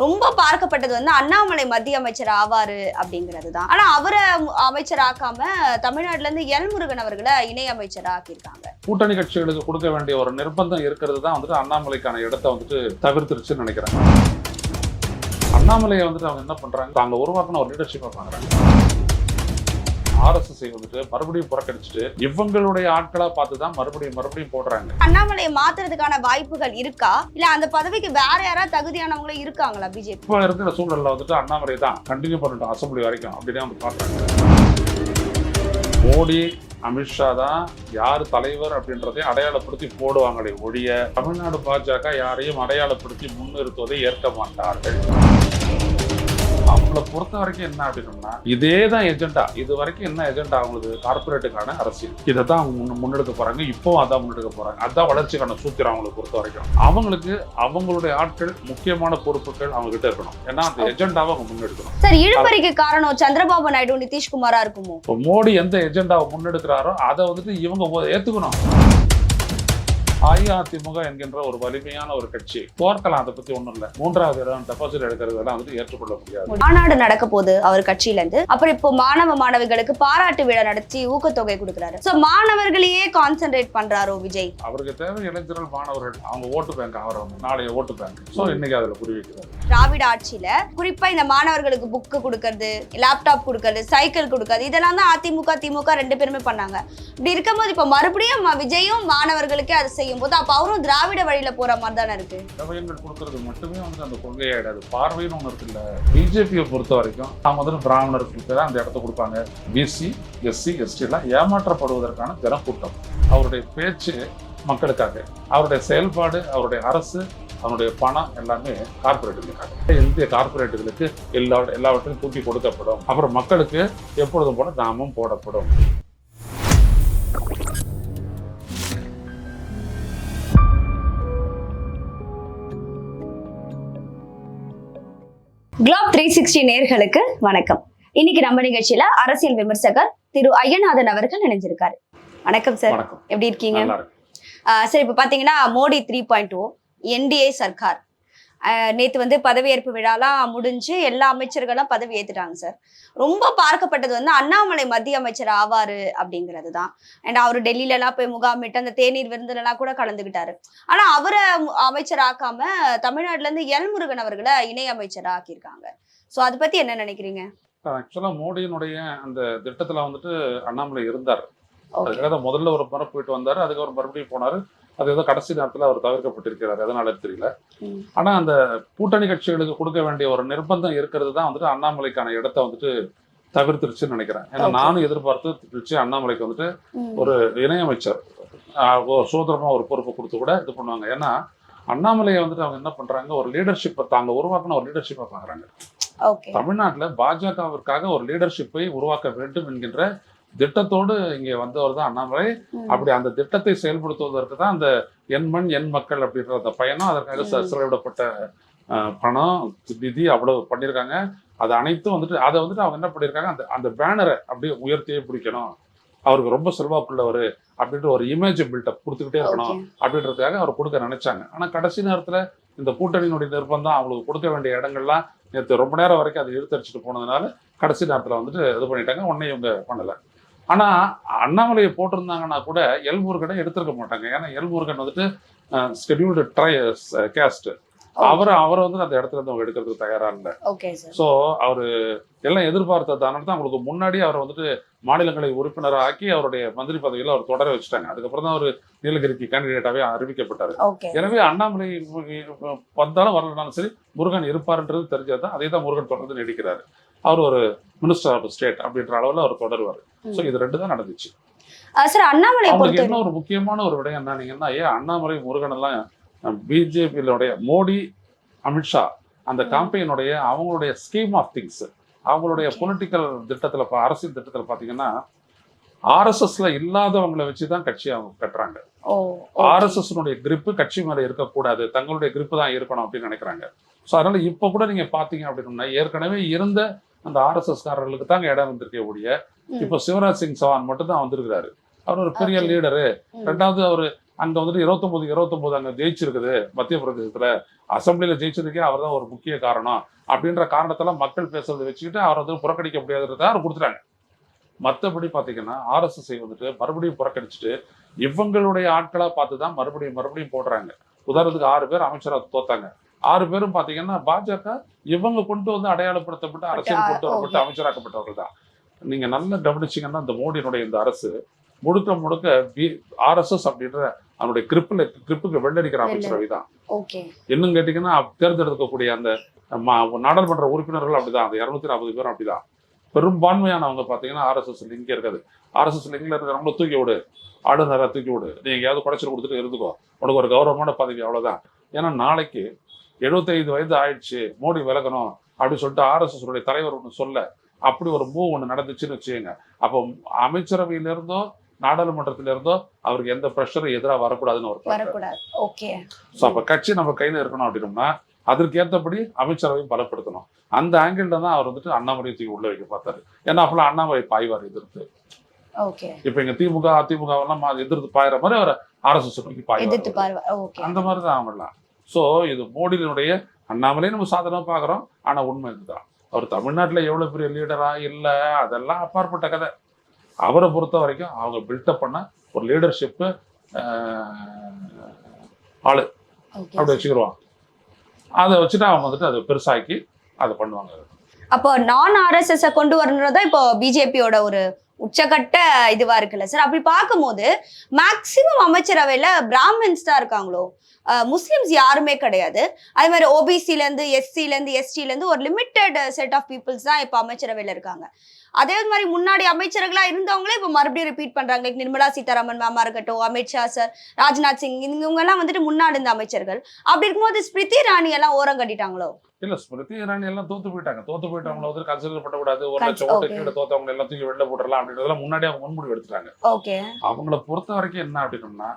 ரொம்ப பார்க்கப்பட்டது வந்து அண்ணாமலை மத்திய அமைச்சர் ஆவாரு அப்படிங்கிறது தான் ஆனா அவரை மு- அமைச்சர் ஆக்காம தமிழ்நாட்டுல இருந்து எல் முருகன் அவர்களை இணை அமைச்சர் ஆக்கியிருக்காங்க கூட்டணி கட்சிகளுக்கு கொடுக்க வேண்டிய ஒரு நிர்பந்தம் இருக்கிறது தான் வந்துட்டு அண்ணாமலைக்கான இடத்தை வந்துட்டு தவிர்த்துருச்சுன்னு நினைக்கிறேன். அண்ணாமலையை வந்துட்டு அவங்க என்ன பண்றாங்க? தாங்க உருவாக்கின ஒரு லீடர்ஷிப்பை பாக்குறாங்க ஆர்எஸ்எஸ் வந்துட்டு மறுபடியும் புறக்கணிச்சுட்டு இவங்களுடைய ஆட்களா பார்த்து தான் மறுபடியும் மறுபடியும் போடுறாங்க. அண்ணாமலையை மாத்துறதுக்கான வாய்ப்புகள் இருக்கா? இல்ல அந்த பதவிக்கு வேற யாராவது தகுதியானவங்களும் இருக்காங்களா பிஜேபி? இப்போ இருக்கிற சூழல்ல வந்துட்டு அண்ணாமலை தான் கண்டினியூ பண்ணட்டும் அசம்பிளி வரைக்கும். அப்படின்னு வந்து பாக்குறாங்க மோடி அமித்ஷா தான் யார் தலைவர் அப்படின்றதை அடையாளப்படுத்தி போடுவாங்களே ஒழிய தமிழ்நாடு பாஜக யாரையும் அடையாளப்படுத்தி முன்னிறுத்துவதை ஏற்க மாட்டார்கள். அவங்கள பொறுத்த வரைக்கும் என்ன அப்படின்னா இதே தான் எஜெண்டா இது வரைக்கும் என்ன எஜெண்டா அவங்களுக்கு கார்பரேட்டுக்கான அரசியல். இதை தான் அவங்க முன்ன- முன்னெடுக்க போறாங்க. இப்போவும் அதான் முன்னெடுக்க போறாங்க. அதான் வளர்ச்சிக்கான சூத்திரம் அவங்களை பொறுத்த வரைக்கும். அவங்களுக்கு அவங்களுடைய ஆட்கள் முக்கியமான பொறுப்புகள் அவங்க கிட்ட இருக்கணும். ஏன்னா அந்த எஜெண்டாவை அவங்க முன்னெடுக்கணும். சார் இழுபறிக்கு காரணம் சந்திரபாபு நாயுடு நிதிஷ்குமாரா இருக்குமோ? இப்போ மோடி எந்த எஜெண்டாவை முன்னெடுக்கிறாரோ அதை வந்துட்டு இவங்க ஏத்துக்கணும். அஇஅதிமுக என்கின்ற ஒரு வலிமையான ஒரு கட்சி. தோற்கலாம் அதை பத்தி ஒண்ணும் இல்ல. மூன்றாவது இடம் டெபாசிட் எடுக்கிறதெல்லாம் வந்துட்டு ஏற்றுக்கொள்ள முடியாது மாநாடு நடக்க போகுது அவர் கட்சியில இருந்து அப்புறம் இப்போ மாணவ மாணவிகளுக்கு பாராட்டு விழா நடத்தி ஊக்கத்தொகை கொடுக்குறாரு. சோ மாணவர்களையே கான்சென்ட்ரேட் பண்றாரோ விஜய்? அவருக்கு தேவை இளைஞர்கள் மாணவர்கள். அவங்க ஓட்டு பேங்க் ஆகிறவங்க நாளைய ஓட்டு பேங்க் சோ இன்னைக்கு அதுல குறிவிக்கிறார். திராவிட ஆட்சியில குறிப்பா இந்த மாணவர்களுக்கு புக்கு கொடுக்கறது லேப்டாப் கொடுக்கறது சைக்கிள் கொடுக்கறது இதெல்லாம் தான் அதிமுக திமுக ரெண்டு பேருமே பண்ணாங்க. இப்படி இருக்கும்போது இப்ப மறுபடியும் விஜயும் மாணவர்களுக்கே அதை செய்யும் போது அப்ப அவரும் திராவிட வழியில போற மாதிரி தானே இருக்கு? தேவையங்கள் கொடுக்கறது மட்டுமே வந்து அந்த கொள்கையாயிடாது. பார்வைன்னு ஒண்ணு இருக்குல்ல பிஜேபியை பொறுத்த வரைக்கும் அவங்க வந்து பிராமணர்களுக்கு தான் அந்த இடத்த கொடுப்பாங்க. பிசி எஸ்சி எஸ்டி எல்லாம் ஏமாற்றப்படுவதற்கான ஜனக்கூட்டம் அவருடைய பேச்சு மக்களுக்காக. அவருடைய செயல்பாடு அவருடைய அரசு அவனுடைய பணம் எல்லாமே கார்பரேட்டுகளுக்காக இந்திய கார்பரேட்டுகளுக்கு எல்லா எல்லாவற்றையும் தூக்கி கொடுக்கப்படும். அப்புறம் மக்களுக்கு எப்பொழுதும் போல நாமும் போடப்படும். குளோப் த்ரீ சிக்ஸ்டி நேர்களுக்கு வணக்கம். இன்னைக்கு நம்ம நிகழ்ச்சியில அரசியல் விமர்சகர் திரு ஐயநாதன் அவர்கள் இணைஞ்சிருக்காரு. வணக்கம் சார். எப்படி இருக்கீங்க? சரி இப்போ பார்த்தீங்கன்னா Modi three point two NDA Sarkar நேற்று வந்து பதவியேற்பு விழாலாம் முடிஞ்சு எல்லா அமைச்சர்களும் பதவி ஏத்துட்டாங்க சார். ரொம்ப பார்க்கப்பட்டது வந்து அண்ணாமலை மத்திய அமைச்சர் ஆவாரு அப்படிங்கிறது தான். அண்ட் அவர் டெல்லியிலலாம் போய் முகாமிட்டு அந்த தேநீர் விருந்துலலாம் கூட கலந்துக்கிட்டாரு ஆனா அவரை மு- அமைச்சர் ஆக்காம தமிழ்நாட்டுல இருந்து எல் முருகன் அவர்களை இணை அமைச்சர் ஆக்கியிருக்காங்க. ஸோ அதை பத்தி என்ன நினைக்கிறீங்க? ஆக்சுவலா மோடியினுடைய அந்த திட்டத்துல வந்துட்டு அண்ணாமலை இருந்தார். அதுக்காக முதல்ல ஒரு முறை போயிட்டு வந்தாரு. அதுக்கப்புறம் மறுபடியும் போனாரு. அது ஏதோ கடைசி நேரத்துல அவர் தவிர்க்கப்பட்டிருக்கிறார். எதனால தெரியல. ம். ஆனா அந்த கூட்டணி கட்சிகளுக்கு கொடுக்க வேண்டிய ஒரு நிர்பந்தம் இருக்கிறது தான் வந்துட்டு அண்ணாமலைக்கான இடத்த வந்துட்டு தவிர்த்துருச்சுன்னு நினைக்கிறேன். ஏன்னா. நானும் எதிர்பார்த்து திருச்சி அண்ணாமலைக்கு வந்துட்டு. ஒரு இணையமைச்சர் ஆஹ், ஒரு சுதந்திரமா ஒரு பொறுப்பு கொடுத்து கூட இது பண்ணுவாங்க. ஏன்னா அண்ணாமலையை வந்துட்டு அவங்க என்ன பண்றாங்க? ஒரு லீடர்ஷிப்பை தாங்க உருவாக்கின ஒரு லீடர்ஷிப்பை பாக்குறாங்க தமிழ்நாட்டுல பாஜகவிற்காக ஒரு லீடர்ஷிப்பை உருவாக்க வேண்டும் என்கின்ற திட்டத்தோடு இங்கே வந்தவர் தான் அண்ணாமலை. அப்படி அந்த திட்டத்தை செயல்படுத்துவதற்கு தான் அந்த எண் மண் எண் மக்கள் அப்படின்ற அந்த பயணம் அதற்காக. செலவிடப்பட்ட பணம் நிதி அவ்வளவு பண்ணியிருக்காங்க. அது அனைத்தும் வந்துட்டு அதை வந்துட்டு அவங்க என்ன பண்ணியிருக்காங்க? அந்த அந்த பேனரை அப்படியே உயர்த்தியே பிடிக்கணும். அவருக்கு ரொம்ப செல்வாக்குள்ளவர் அப்படின்ற ஒரு இமேஜ் பில்டப் கொடுத்துக்கிட்டே இருக்கணும் அப்படின்றதுக்காக அவர் கொடுக்க நினைச்சாங்க. ஆனா கடைசி நேரத்துல இந்த கூட்டணியினுடைய நிர்பந்தம் அவங்களுக்கு கொடுக்க வேண்டிய இடங்கள்லாம் நேற்று ரொம்ப நேரம் வரைக்கும் அதை இழுத்தடிச்சிட்டு போனதுனால கடைசி நேரத்துல வந்துட்டு இது பண்ணிட்டாங்க. உடனே இவங்க பண்ணல. ஆனா அண்ணாமலையை போட்டிருந்தாங்கன்னா கூட எல்முருகனை எடுத்திருக்க மாட்டாங்க. ஏன்னா எல்முருகன் வந்துட்டு ஸ்கெடியூல்டு ட்ரை கேஸ்ட் அவரை அவரை வந்து அந்த இடத்துல இருந்து அவங்க எடுக்கிறதுக்கு தயாரா இல்லை. ஸோ அவர் எல்லாம் எதிர்பார்த்ததான தான். அவங்களுக்கு முன்னாடி அவரை வந்துட்டு மாநிலங்களை உறுப்பினராக ஆக்கி அவருடைய மந்திரி பதவியில் அவர் தொடர வச்சுட்டாங்க. அதுக்கப்புறம் தான் அவர் நீலகிரிக்கு கேண்டிடேட்டாவே அறிவிக்கப்பட்டார். எனவே அண்ணாமலை வந்தாலும் வரலனாலும் சரி முருகன் இருப்பாருன்றது தெரிஞ்சது தான் அதே தான் முருகன் தொடர்ந்து நீடிக்கிறாரு. அவர் ஒரு மினிஸ்டர் ஆஃப் ஸ்டேட் அப்படின்ற அளவில் அவர் தொடருவார். ஸோ இது ரெண்டு தான் நடந்துச்சு சார் அண்ணாமலை அவங்களுக்கு ஒரு முக்கியமான ஒரு விடயம் என்னன்னீங்கன்னா ஏன் அண்ணாமலை முருகன் எல்லாம் பிஜேபியினுடைய மோடி அமித்ஷா அந்த. காம்பெயினுடைய அவங்களுடைய ஸ்கீம் ஆஃப் திங்ஸ் அவங்களுடைய. பொலிட்டிக்கல் திட்டத்துல அரசியல் திட்டத்துல பாத்தீங்கன்னா ஆர்எஸ்எஸ்ல இல்லாதவங்களை வச்சு தான் கட்சி அவங்க கட்டுறாங்க. ஓ ஆர்எஸ்எஸ் கிரிப் கட்சி மேல இருக்கக்கூடாது தங்களுடைய கிரிப் தான் இருக்கணும் அப்படின்னு நினைக்கிறாங்க. ஸோ அதனால இப்ப கூட நீங்க பாத்தீங்க அப்படின்னா ஏற்கனவே இருந்த அந்த ஆர்எஸ்எஸ் காரர்களுக்கு தாங்க இடம் வந்திருக்க ஒழிய. இப்போ சிவராஜ் சிங் சவான் மட்டும் தான் வந்திருக்கிறாரு அவர் ஒரு பெரிய. லீடரு. ரெண்டாவது அவர் அங்க வந்துட்டு இருபத்தொன்பது இருபத்தொன்பது அங்க ஜெயிச்சிருக்குது மத்திய பிரதேசத்துல அசம்பிளில ஜெயிச்சதுக்கே அவர் தான் ஒரு முக்கிய காரணம் அப்படின்ற காரணத்தெல்லாம் மக்கள் பேசுறதை வச்சுக்கிட்டு அவர் வந்து புறக்கணிக்க முடியாதுன்றத அவர் கொடுத்துட்டாங்க மற்றபடி பார்த்தீங்கன்னா ஆர்எஸ்எஸ்ஐ வந்துட்டு மறுபடியும் புறக்கணிச்சுட்டு இவங்களுடைய ஆட்களா பார்த்து தான் மறுபடியும் மறுபடியும் போடுறாங்க உதாரணத்துக்கு ஆறு பேர் அமைச்சராக தோத்தாங்க ஆறு பேரும் பார்த்தீங்கன்னா பாஜக இவங்க கொண்டு வந்து அடையாளப்படுத்தப்பட்டு அரசியல் கொண்டு வரப்பட்டு. அமைச்சராக்கப்பட்டவர்கள் தான். நீங்க நல்லா கவனிச்சீங்கன்னா இந்த மோடியினுடைய இந்த அரசு முழுக்க முழுக்க பி ஆர்எஸ்எஸ் அப்படின்ற அவனுடைய கிரிப்பில் கிரிப்புக்கு வெள்ளடிக்கிற அமைச்சரவை தான். இன்னும் கேட்டீங்கன்னா தேர்ந்தெடுக்கக்கூடிய அந்த நாடாளுமன்ற உறுப்பினர்கள் அப்படிதான். அந்த இரநூத்தி நாற்பது பேரும் அப்படிதான். பெரும்பான்மையானவங்க பார்த்தீங்கன்னா ஆர்எஸ்எஸ் லிங்க் இருக்காது. ஆர்எஸ்எஸ் லிங்க்ல இருக்கிறவங்கள தூக்கி விடு. ஆளுநரை தூக்கி விடு. நீ எங்கேயாவது குடைச்சல் கொடுத்துட்டு இருந்துக்கோ. உனக்கு ஒரு கௌரவமான பதவி அவ்வளவுதான். ஏன்னா நாளைக்கு 75 வயது ஆயிடுச்சு மோடி விலகணும் அப்படின்னு சொல்லிட்டு ஆர்எஸ்எஸ் உடைய தலைவர் ஒன்று சொல்ல அப்படி ஒரு மூவ் ஒன்று நடந்துச்சுன்னு வச்சுக்கோங்க. அப்போ அமைச்சரவையில இருந்தோ நாடாளுமன்றத்தில இருந்தோ அவருக்கு எந்த ப்ரெஷரும் எதிராக வரக்கூடாதுன்னு ஒரு ஸோ அப்போ கட்சி நம்ம கையில் இருக்கணும் அப்படின்னோம்னா அதற்கு ஏற்றபடி அமைச்சரவையும் பலப்படுத்தணும். அந்த ஆங்கிள் தான் அவர் வந்துட்டு அண்ணாமலை தூக்கி உள்ள வைக்க பார்த்தாரு. ஏன்னா அப்பெல்லாம் அண்ணாமலை பாய்வார் எதிர்த்து. இப்போ எங்க திமுக அதிமுக எல்லாம் எதிர்த்து பாயிற மாதிரி அவர் ஆர்எஸ்எஸ் நோக்கி பாய்வார். அந்த மாதிரி தான் அவங்களாம் ஸோ இது மோடியினுடைய அண்ணாமலையும் நம்ம சாதனை பார்க்குறோம். ஆனா உண்மை இதுதான். அவர் தமிழ்நாட்டுல எவ்வளவு பெரிய லீடரா இல்லை அதெல்லாம் அப்பாற்பட்ட கதை. அவரை பொறுத்த வரைக்கும் அவங்க பில்டப் பண்ண ஒரு லீடர்ஷிப்பு ஆளு. அப்படி வச்சுக்கிடுவான் அதை வச்சுட்டு அவங்க வந்துட்டு அதை பெருசாக்கி அதை பண்ணுவாங்க. அப்போ நான் ஆர்எஸ்எஸ் கொண்டு வரணுன்றதா இப்போ பிஜேபியோட ஒரு உச்சகட்ட இதுவா இருக்குல்ல சார் அப்படி பார்க்கும்போது மேக்சிமம் அமைச்சரவையில பிராமின்ஸ் தான் இருக்காங்களோ முஸ்லிம்ஸ் யாருமே கிடையாது. அதே மாதிரி ஓபிசில இருந்து எஸ்சில இருந்து எஸ்டில இருந்து ஒரு லிமிட்டெட் செட் ஆஃப் பீப்புள்ஸ் தான் இப்போ அமைச்சரவையில இருக்காங்க. அதே மாதிரி முன்னாடி அமைச்சர்களா இருந்தவங்களே இப்போ மறுபடியும் ரிப்பீட் பண்றாங்க. லைக் நிர்மலா சீதாராமன் மேமா இருக்கட்டும் அமித்ஷா சார் ராஜ்நாத் சிங் இவங்க எல்லாம் வந்துட்டு முன்னாடி இருந்த அமைச்சர்கள். அப்படி இருக்கும்போது ஸ்மிருதி இராணி எல்லாம் ஓரம் கட்டிட்டாங்களோ? இல்ல ஸ்மிருதி இரானி எல்லாம் தோத்து போயிட்டாங்க. தோத்து போயிட்டவங்கள வந்து கன்சிடர் பண்ணக்கூடாது ஒரு லட்சம் ஓட்டு. கீழே தோத்தவங்க எல்லாம் தூக்கி வெளில போட்டுறலாம் அப்படின்றதெல்லாம் முன்னாடி அவங்க முன்முடிவு எடுத்துட்டாங்க. அவங்கள பொறுத்த வரைக்கும் என்ன அப்படின்னோம்னா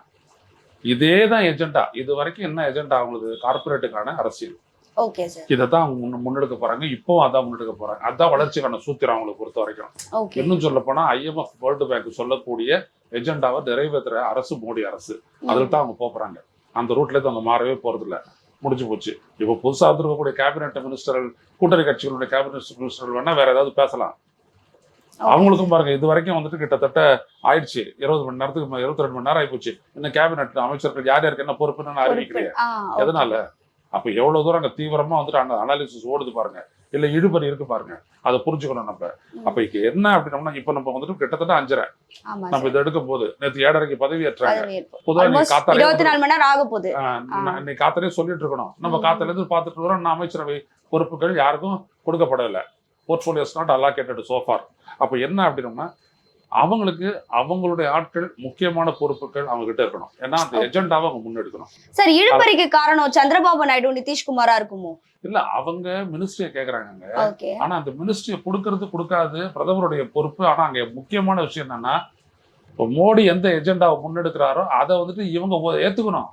இதே தான் எஜெண்டா இது வரைக்கும் என்ன எஜெண்டா அவங்களுக்கு கார்பரேட்டுக்கான அரசியல். ஓகே சார் இதை தான் அவங்க முன்ன- முன்னெடுக்க போறாங்க. இப்போவும் அதான் முன்னெடுக்க போறாங்க. அதான் வளர்ச்சிக்கான சூத்திரம் அவங்களை பொறுத்த வரைக்கும். இன்னும் சொல்ல போனா ஐஎம்எஃப் வேர்ல்டு பேங்க் சொல்லக்கூடிய எஜெண்டாவை நிறைவேற்றுற அரசு மோடி அரசு. அதில் தான் அவங்க போறாங்க அந்த ரூட்ல இருந்து அவங்க மாறவே போறது இல்ல முடிஞ்சு போச்சு. இப்போ புதுசா வந்திருக்கக்கூடிய கேபினெட் மினிஸ்டர்கள் கூட்டணி கட்சிகளுடைய கேபினெட் மினிஸ்டர்கள் வேணா வேற ஏதாவது பேசலாம். அவங்களுக்கும் பாருங்க இது வரைக்கும் வந்துட்டு கிட்டத்தட்ட ஆயிடுச்சு. இருபது மணி நேரத்துக்கு இருபத்தி ரெண்டு மணி நேரம் ஆயிப்போச்சு. இன்னும் கேபினெட் அமைச்சர்கள் யார் யாருக்கு என்ன பொறுப்புன்னு okay. எதனால? அப்ப எவ்வளவு தூரம் அங்க தீவிரமா வந்துட்டு அனாலிசிஸ் ஓடுது பாருங்க. இல்ல இழுபறி இருக்கு பாருங்க. அதை புரிஞ்சுக்கணும் நம்ம. அப்ப என்ன அப்படின்னோம்னா இப்ப நம்ம வந்துட்டு கிட்டத்தட்ட அஞ்சரை. நம்ம. இதை எடுக்கும் போது நேற்று ஏழரைக்கு பதவி ஏற்றாங்க. இன்னைக்கு காத்தாலே சொல்லிட்டு இருக்கணும். நம்ம. காத்தால இருந்து பார்த்துட்டு வரோம். அமைச்சரவை பொறுப்புகள் யாருக்கும் கொடுக்கப்படவில்லை. போர்ட்ஃபோலியோஸ் நாட் அலாகேட்டட் சோஃபார் அப்ப என்ன அப்படின்னோம்னா அவங்களுக்கு அவங்களுடைய ஆட்கள் முக்கியமான பொறுப்புகள் அவங்க கிட்ட இருக்கணும். ஏன்னா அந்த. எஜெண்டாவை அவங்க முன்னெடுக்கணும். சார் இழுபறிக்கு காரணம் சந்திரபாபு நாயுடு நிதிஷ்குமாரா இருக்குமோ? இல்ல அவங்க மினிஸ்ட்ரியை கேக்குறாங்க ஆனா அந்த மினிஸ்ட்ரியை கொடுக்கறது கொடுக்காது பிரதமருடைய பொறுப்பு. ஆனா அங்க முக்கியமான விஷயம் என்னன்னா இப்போ மோடி எந்த எஜெண்டாவை முன்னெடுக்கிறாரோ அதை வந்துட்டு இவங்க ஏத்துக்கணும்.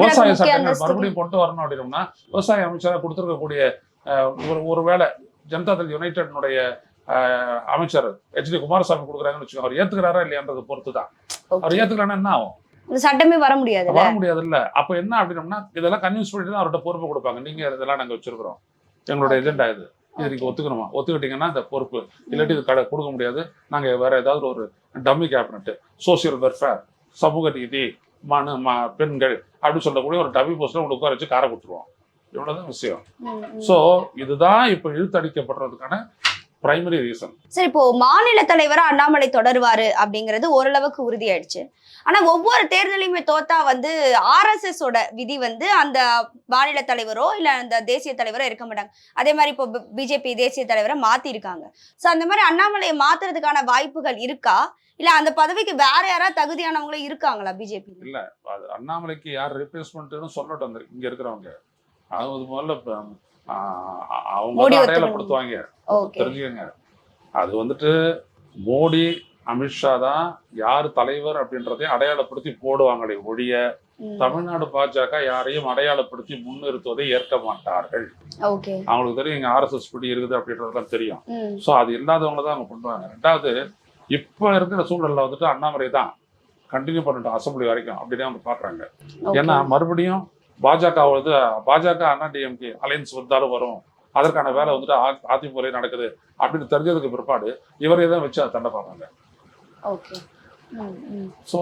விவசாய சட்டங்கள் மறுபடியும் கொண்டு வரணும் அப்படின்னோம்னா விவசாய அமைச்சராக கொடுத்துருக்கக்கூடிய ஒரு ஒருவேளை ஜனதா தள் யுனைடெட்னுடைய அஹ், அமைச்சர் ஹெச் டி குமாரசாமி கொடுக்குறாங்கன்னு வச்சுக்கோங்க. அவர் ஏத்துக்கிறாரா இல்லையான்றதை பொறுத்து தான் அவர் Okay. ஏத்துக்கலன்னா என்ன ஆகும்? சட்டமே வர முடியாதுல்ல? வர முடியாது இல்ல அப்ப என்ன அப்படின்னோம்னா இதெல்லாம் கன்வின்ஸ் பண்ணிட்டு தான் அவர்கிட்ட பொறுப்பு கொடுப்பாங்க. நீங்க இதெல்லாம் நாங்க வச்சிருக்கிறோம். எங்களோட எஜெண்டா இது. இது நீங்க. ஒத்துக்கணுமா? ஒத்துக்கிட்டீங்கன்னா இந்த பொறுப்பு. இல்லாட்டி இது கடை கொடுக்க முடியாது. நாங்க வேற ஏதாவது ஒரு டம்மி கேபினட் சோசியல் வெல்ஃபேர் சமூக நீதி மனு பெண்கள் அப்படின்னு சொல்லக்கூடிய ஒரு டம்மி போஸ்ட்ல உங்களுக்கு உட்கார வச்சு காரை கொடுத்துருவோம். இவ்வளவுதான் விஷயம். சோ இதுதான் இப்ப இழுத்தடிக்கப்படுறதுக்கான பிரைமரி ரீசன் சரி இப்போ மாநில தலைவரா அண்ணாமலை தொடருவாரு அப்படிங்கிறது ஓரளவுக்கு உறுதியாயிடுச்சு. ஆனா ஒவ்வொரு தேர்தலையுமே தோத்தா வந்து ஆர்எஸ்எஸ் ஓட விதி வந்து அந்த மாநில தலைவரோ இல்ல அந்த தேசிய தலைவரோ இருக்க மாட்டாங்க. அதே மாதிரி இப்போ பிஜேபி தேசிய தலைவரை மாத்தி இருக்காங்க சோ அந்த மாதிரி அண்ணாமலையை மாத்துறதுக்கான வாய்ப்புகள் இருக்கா? இல்ல அந்த பதவிக்கு வேற யாராவது தகுதியானவங்களும் இருக்காங்களா பிஜேபி இல்ல அண்ணாமலைக்கு யார் ரிப்ளேஸ்மெண்ட்னு சொல்லட்டும் இங்க இருக்கிறவங்க. அது முதல்ல அவங்க. அடையாளப்படுத்துவாங்க ஓகே. தெரிஞ்சுக்கங்க. அது வந்துட்டு மோடி அமித்ஷா தான் யார் தலைவர் அப்படின்றதை அடையாளப்படுத்தி போடுவாங்களே ஒழிய தமிழ்நாடு பாஜக யாரையும் அடையாளப்படுத்தி முன்னிறுத்துவதை ஏற்க மாட்டார்கள். அவங்களுக்கு தெரியும் இங்க ஆர்எஸ்எஸ் பிடி இருக்குது அப்படின்றதெல்லாம் தெரியும். ஸோ அது இல்லாதவங்க தான் அவங்க பண்ணுவாங்க ரெண்டாவது இப்போ இருக்கிற சூழல்ல வந்துட்டு அண்ணாமலை தான் கண்டினியூ பண்ணட்டும் அசம்பிளி வரைக்கும் அப்படின்னு அவங்க பாக்குறாங்க. ஏன்னா மறுபடியும் பாஜக வந்து பாஜக அண்ணா டிஎம்கே அலையன்ஸ் வந்தாலும் வரும். அதற்கான வேலை வந்துட்டு அதிமுக நடக்குது அப்படின்னு தெரிஞ்சதுக்கு பிற்பாடு இவரே தான் வச்சு அதை தண்டை பார்ப்பாங்க. ஸோ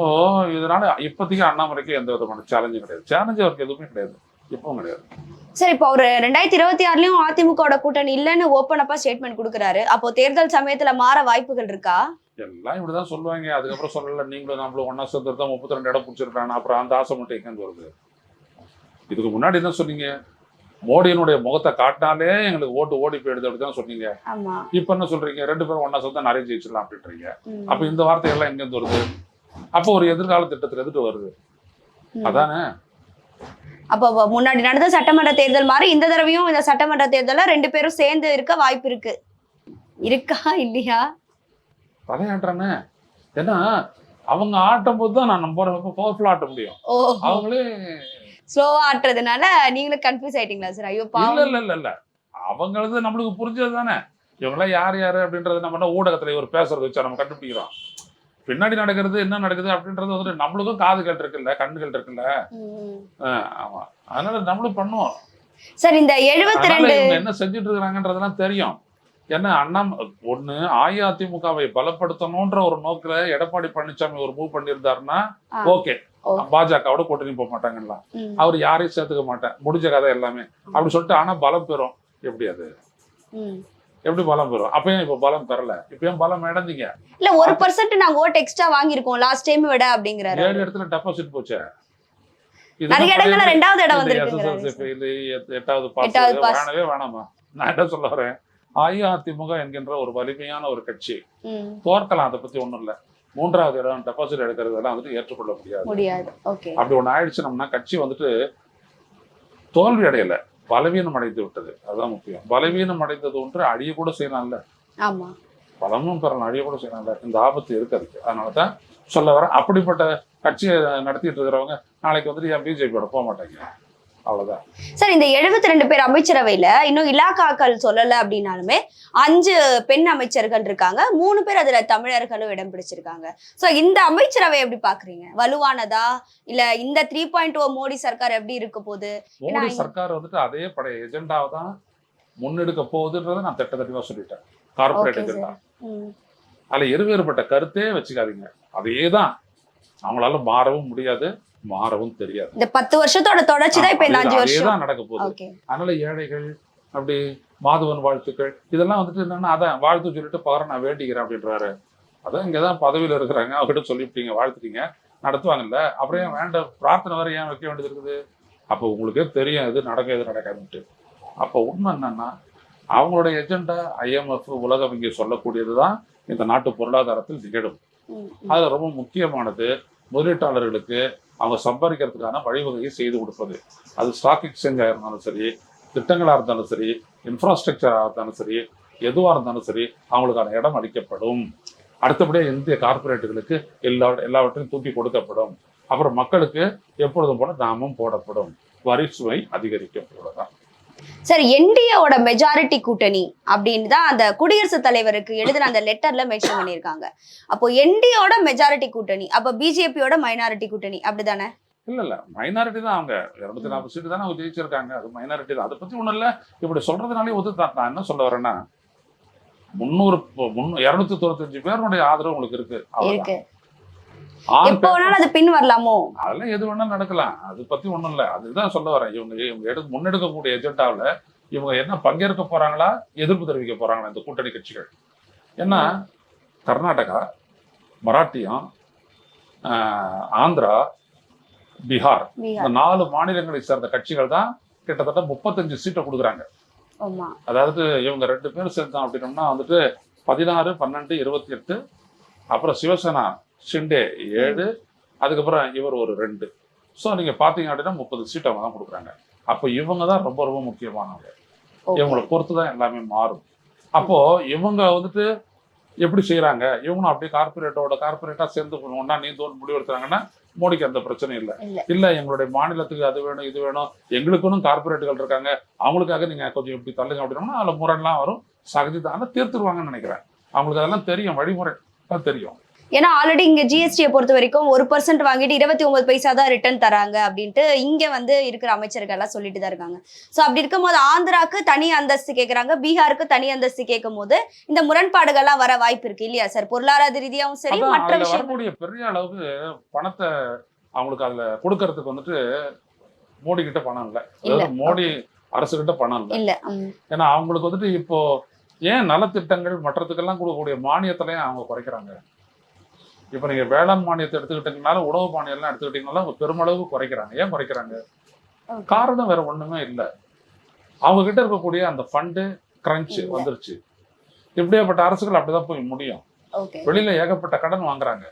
இதனால இப்போதைக்கு அண்ணாமலைக்கு எந்த விதமான சேலஞ்சும் கிடையாது. சேலஞ்சு அவருக்கு எதுவுமே கிடையாது. இப்பவும் கிடையாது. சரி இப்போ ஒரு ரெண்டாயிரத்தி இருபத்தி ஆறுலயும் அதிமுகவோட கூட்டணி இல்லைன்னு ஓப்பன் அப்பா ஸ்டேட்மெண்ட் கொடுக்குறாரு. அப்போ தேர்தல் சமயத்துல மாற வாய்ப்புகள் இருக்கா? எல்லாம் இப்படிதான் சொல்லுவாங்க. அதுக்கப்புறம் சொல்லல. நீங்களும் நம்மளும் ஒன்னா சேர்ந்து தான் முப்பத்தி ரெண்டு இடம் பிடிச்சிருக்காங்க. அப்புறம் அந்த ஆசை மட்டும் எங்கேருந்து வருது? இதுக்கு முன்னாடி என்ன சொன்னீங்க? மோடியினுடைய முகத்தை காட்டினாலே எங்களுக்கு ஓட்டு ஓடி போயிடுது அப்படிதான் சொன்னீங்க. இப்ப என்ன சொல்றீங்க? ரெண்டு பேரும் ஒன்னா சேர்ந்து நிறைய ஜெயிச்சிடலாம் அப்படின்றீங்க. அப்ப இந்த வார்த்தை எல்லாம் எங்கேருந்து வருது? அப்போ ஒரு எதிர்கால திட்டத்துல எதுட்டு வருது. அதானே? அப்போ முன்னாடி நடந்த சட்டமன்ற தேர்தல் மாதிரி இந்த தடவையும் இந்த சட்டமன்ற தேர்தல்ல ரெண்டு பேரும் சேர்ந்து இருக்க வாய்ப்பு இருக்கு. இருக்கா இல்லையா? தலையாட்டுறானே. ஏன்னா அவங்க ஆட்டும் போது தான் நான் நம்ம பவர்ஃபுல்லா ஆட்ட முடியும். அவங்களே ஸ்லோவா ஆட்டுறதுனால நீங்களும் கன்ஃபியூஸ் ஆயிட்டீங்களா சார் ஐயோ இல்ல பாவம். இல்ல இல்ல இல்ல. அவங்களது நம்மளுக்கு புரிஞ்சது தானே. இவங்களாம் யார் யாரு அப்படின்றது நம்ம என்ன ஊடகத்துல ஒரு பேசுறது வச்சா நம்ம கண்டுபிடிக்கிறோம். பின்னாடி நடக்கிறது என்ன நடக்குது அப்படின்றது வந்துட்டு நம்மளுக்கும் காதுகள் இருக்குல்ல கண்ணுகள் இருக்குல்ல. ஆமா. அதனால நம்மளும் பண்ணுவோம். சார் இந்த எழுபத்தி ரெண்டு என்ன செஞ்சுட்டு இருக்காங்கன்றதெல்லாம் தெரியும். ஏன்னா அண்ணா ஒண்ணு அஇஅதிமுகவை பலப்படுத்தணும்ன்ற ஒரு நோக்கில எடப்பாடி பழனிசாமி ஒரு மூவ் பண்ணியிருந்தாருன்னா. ஓகே. பாஜகவோட கூட்டணி போக மாட்டாங்கல்ல. அவர் யாரையும் சேர்த்துக்க மாட்டேன். முடிஞ்ச கதை எல்லாமே. அப்படி சொல்லிட்டு ஆனா பலம் பெறும். எப்படி அது. எப்படி பலம் பெறும்? அப்ப ஏன் இப்ப பலம் பெறல. இப்ப ஏன் பலம் இழந்தீங்க? இல்ல ஒரு பர்சன்ட் நாங்க ஓட் எக்ஸ்ட்ரா வாங்கியிருக்கோம். லாஸ்ட் டைம் விட அப்படிங்கிறாரு ஏழு இடத்துல டெபாசிட் போச்சே. நிறைய இடங்கள்ல ரெண்டாவது இடம் எட்- எட்டாவது பாஸ். வேணவே வேணாமா நான் என்ன சொல்ல வரேன்? அஇஅதிமுக என்கின்ற ஒரு வலிமையான ஒரு கட்சி. தோற்கலாம் அதை பத்தி ஒண்ணும் இல்ல. மூன்றாவது இடம் டெபாசிட் எடுக்கிறதெல்லாம் வந்துட்டு ஏற்றுக்கொள்ள முடியாது. முடியாது. ஓகே அப்படி ஒண்ணு ஆயிடுச்சுனோம்னா கட்சி வந்துட்டு தோல்வி அடையல. பலவீனம் அடைந்து விட்டது. அதுதான் முக்கியம். பலவீனம் அடைந்தது ஒன்று அழிய கூட செய்யலாம்ல. பலமும் பெறலாம் அழிய கூட செய்யலாம்ல. இந்த ஆபத்து இருக்கு அதுக்கு. அதனால தான் சொல்ல வரேன். அப்படிப்பட்ட கட்சியை நடத்திட்டு இருக்கிறவங்க நாளைக்கு வந்துட்டு ஏன் பிஜேபியோட போக மாட்டாங்க. அவ்வளவுதான். சார் இந்த எழுபத்தி ரெண்டு பேர் அமைச்சரவையில இன்னும் இலாக்காக்கள் சொல்லல அப்படின்னாலுமே அஞ்சு பெண் அமைச்சர்கள் இருக்காங்க. மூணு பேர் அதுல தமிழர்களும் இடம் பிடிச்சிருக்காங்க. சோ இந்த அமைச்சரவை எப்படி பாக்குறீங்க? வலுவானதா? இல்ல இந்த த்ரீ பாயிண்ட் ஓ மோடி சர்க்கார் எப்படி இருக்க போகுது? மோடி சர்க்கார் வந்துட்டு அதே பழைய எஜெண்டாவை தான் முன்னெடுக்க போகுதுன்றதை நான் திட்ட தெளிவா சொல்லிட்டேன் கார்பரேட் எஜெண்டா அதுல இருவேறுபட்ட கருத்தே வச்சுக்காதீங்க. அதே தான் அவங்களால மாறவும் முடியாது. மாறவும் தெரியாது. இந்த பத்து வருஷத்தோட தொடர்ச்சி தான் இப்ப இந்த அஞ்சு வருஷம். நடக்க போகுது. அதனால ஏழைகள் அப்படி மாதவன் வாழ்த்துக்கள் இதெல்லாம் வந்துட்டு என்னன்னா அதான் வாழ்த்து சொல்லிட்டு பகர நான் வேண்டிக்கிறேன் அப்படின்றாரு. அதான் இங்கதான் பதவியில இருக்கிறாங்க. அவர்கிட்ட சொல்லிவிட்டீங்க வாழ்த்துட்டீங்க நடத்துவாங்கல்ல. அப்புறம் ஏன் வேண்ட பிரார்த்தனை வரை ஏன் வைக்க வேண்டியது இருக்குது? அப்போ உங்களுக்கே தெரியும் எது நடக்கும் எது நடக்காதுன்ட்டு. அப்போ உண்மை என்னன்னா அவங்களுடைய எஜெண்டா ஐஎம்எஃப் உலக வங்கி சொல்லக்கூடியதுதான் இந்த நாட்டு பொருளாதாரத்தில் நிகழும். அதுல ரொம்ப முக்கியமானது முதலீட்டாளர்களுக்கு அவங்க சம்பாதிக்கிறதுக்கான வழிவகையை செய்து கொடுப்பது. அது ஸ்டாக் எக்ஸ்சேஞ்சாக இருந்தாலும் சரி திட்டங்களாக இருந்தாலும் சரி இன்ஃப்ராஸ்ட்ரக்சராக இருந்தாலும் சரி எதுவாக இருந்தாலும் சரி அவங்களுக்கான இடம் அளிக்கப்படும். அடுத்தபடியாக இந்திய கார்ப்பரேட்டுகளுக்கு எல்லா எல்லாவற்றையும் தூக்கி கொடுக்கப்படும். அப்புறம் மக்களுக்கு எப்பொழுதும் போல நாமும் போடப்படும். வரி சுவை அதிகரிக்கும். சார் என்டிஏவோட மெஜாரிட்டி கூட்டணி அப்படின்னு தான் அந்த குடியரசுத் தலைவருக்கு எழுதின அந்த லெட்டர்ல மென்ஷன் பண்ணியிருக்காங்க. அப்போ என்டிஏவோட மெஜாரிட்டி கூட்டணி அப்ப பிஜேபியோட மைனாரிட்டி கூட்டணி அப்படிதானே? இல்ல இல்ல. மைனாரிட்டி தான் அவங்க. இருநூத்தி நாற்பது சீட்டு தானே அவங்க ஜெயிச்சிருக்காங்க அது மைனாரிட்டி தான். அதை பத்தி ஒண்ணும் இல்ல. இப்படி சொல்றதுனாலே ஒத்துத்தான் நான் என்ன சொல்ல வரேன்னா முந்நூறு முன்னூ இருநூத்தி தொண்ணூத்தஞ்சு பேருடைய ஆதரவு உங்களுக்கு இருக்கு. அவ்வளவுதான். இருக்கு ஆண் எப்போ வேணாலும் அது பின் வரலாமோ? அதெல்லாம் எது வேணாலும் நடக்கலாம். அது பத்தி ஒண்ணும் இல்ல. அதுதான் சொல்ல வரேன். இவங்க இவங்க எடுத்து முன்னெடுக்கக்கூடிய எஜெண்டாவில் இவங்க என்ன பங்கேற்க போறாங்களா எதிர்ப்பு தெரிவிக்க போறாங்களா இந்த கூட்டணி கட்சிகள். ஏன்னா கர்நாடகா மராட்டியம் ஆந்திரா பீகார் இந்த நாலு மாநிலங்களை சேர்ந்த கட்சிகள் தான் கிட்டத்தட்ட முப்பத்தஞ்சு சீட்டை கொடுக்குறாங்க. அதாவது இவங்க ரெண்டு பேரும் சேர்ந்தோம் அப்படின்னோம்னா வந்துட்டு பதினாறு பன்னெண்டு இருபத்தி எட்டு அப்புறம் சிவசேனா ஷிண்டே ஏழு அதுக்கப்புறம் இவர் ஒரு ரெண்டு. ஸோ நீங்க பாத்தீங்க அப்படின்னா முப்பது சீட் அவங்க தான் கொடுக்குறாங்க. அப்போ இவங்க தான் ரொம்ப ரொம்ப முக்கியமானவங்க. இவங்களை பொறுத்து தான் எல்லாமே மாறும். அப்போ இவங்க வந்துட்டு எப்படி செய்றாங்க? இவங்களும் அப்படியே கார்பரேட்டோட கார்பரேட்டா சேர்ந்து ஒன்னா நீ தோன் முடிவெடுத்துறாங்கன்னா மோடிக்கு அந்த பிரச்சனை இல்லை. இல்ல. எங்களுடைய மாநிலத்துக்கு அது வேணும் இது வேணும். எங்களுக்குன்னு கார்பரேட்டுகள் இருக்காங்க. அவங்களுக்காக நீங்க கொஞ்சம் இப்படி தள்ளுங்க அப்படின்னா அதுல முரண்லாம் வரும். சகஜி தான் தீர்த்துருவாங்கன்னு நினைக்கிறேன். அவங்களுக்கு அதெல்லாம் தெரியும் வழிமுறை தான் தெரியும். ஏன்னா ஆல்ரெடி இங்க ஜிஎஸ்டியை பொறுத்த வரைக்கும் ஒரு பர்சன்ட் வாங்கிட்டு இருபத்தி ஒன்பது பைசா தான் ரிட்டர்ன் தராங்க அப்படின்ட்டு இங்க வந்து இருக்கிற அமைச்சர்கள் எல்லாம் சொல்லிட்டு தான் இருக்காங்க. ஸோ அப்படி இருக்கும்போது ஆந்திராக்கு தனி அந்தஸ்து கேட்கறாங்க பீகாருக்கு தனி அந்தஸ்து கேட்கும் போது இந்த முரண்பாடுகள்லாம் வர வாய்ப்பு இருக்கு இல்லையா சார்? பொருளாதார ரீதியாகவும் சரி மற்ற விஷயம் வரக்கூடிய பெரிய அளவுக்கு பணத்தை அவங்களுக்கு அதுல கொடுக்கறதுக்கு வந்துட்டு மோடி கிட்ட பணம் இல்லை. மோடி அரசு கிட்ட பணம் இல்லை. ஏன்னா அவங்களுக்கு வந்துட்டு இப்போ ஏன் நலத்திட்டங்கள் மற்றதுக்கெல்லாம் கொடுக்கக்கூடிய மானியத்திலையும் அவங்க குறைக்கிறாங்க? இப்போ நீங்க வேளாண் மானியத்தை எடுத்துக்கிட்டீங்கனாலும் உணவு மானியம்லாம் எடுத்துக்கிட்டீங்கனாலும் அவங்க பெருமளவு குறைக்கிறாங்க. ஏன் குறைக்கிறாங்க. காரணம் வேற ஒண்ணுமே இல்லை. அவங்க கிட்ட இருக்கக்கூடிய அந்த ஃபண்டு கிரன்ச் இல்ல. வந்துருச்சு. இப்படியாப்பட்ட அரசுகள் அப்படிதான் போய் முடியும். வெளியில ஏகப்பட்ட கடன் வாங்குறாங்க.